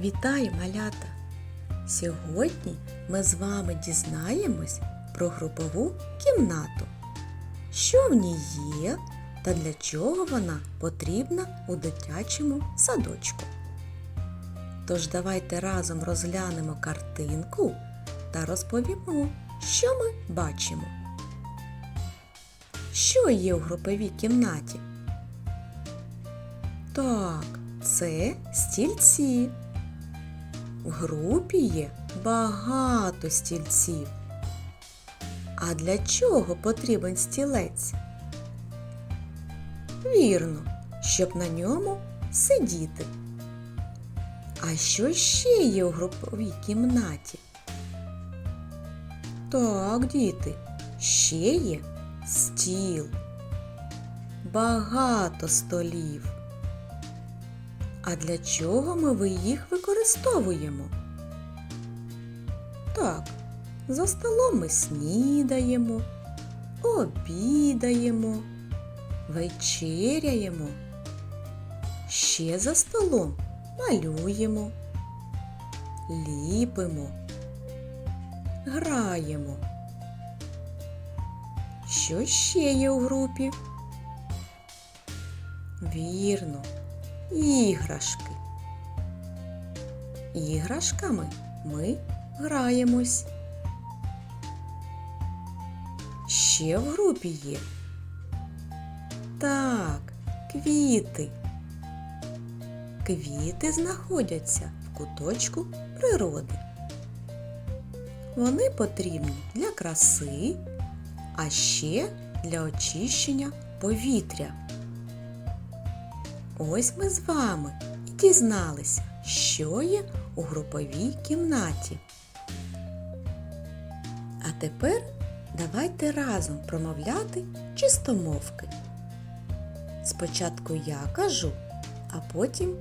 Вітаю, малята! Сьогодні ми з вами дізнаємось про групову кімнату. Що в ній є та для чого вона потрібна у дитячому садочку. Тож давайте разом розглянемо картинку та розповімо, що ми бачимо. Що є у груповій кімнаті? Так, це стільці. В групі є багато стільців. А для чого потрібен стілець? Вірно, щоб на ньому сидіти. А що ще є у груповій кімнаті? Так, діти, ще є стіл. Багато столів. А для чого ми їх використовуємо? Так, за столом ми снідаємо, обідаємо, вечеряємо. Ще за столом малюємо, ліпимо, граємо. Що ще є у групі? Вірно, іграшки. Іграшками ми граємось. Ще в групі є. Так, квіти. Квіти знаходяться в куточку природи. Вони потрібні для краси, а ще для очищення повітря. Ось ми з вами і дізналися, що є у груповій кімнаті. А тепер давайте разом промовляти чистомовки. Спочатку я кажу, а потім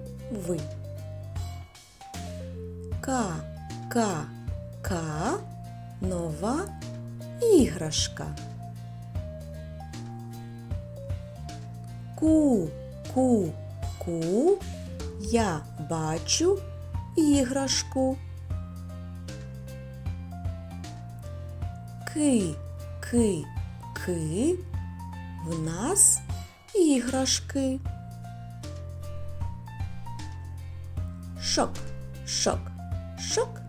ви. Ка, ка, ка, нова іграшка. Ку, ку, ку, я бачу іграшку. Ки, ки, ки, в нас іграшки. Шок, шок, шок,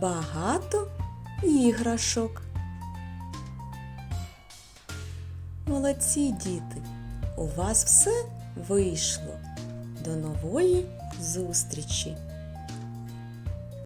багато іграшок. Молодці діти! У вас все вийшло. До нової зустрічі!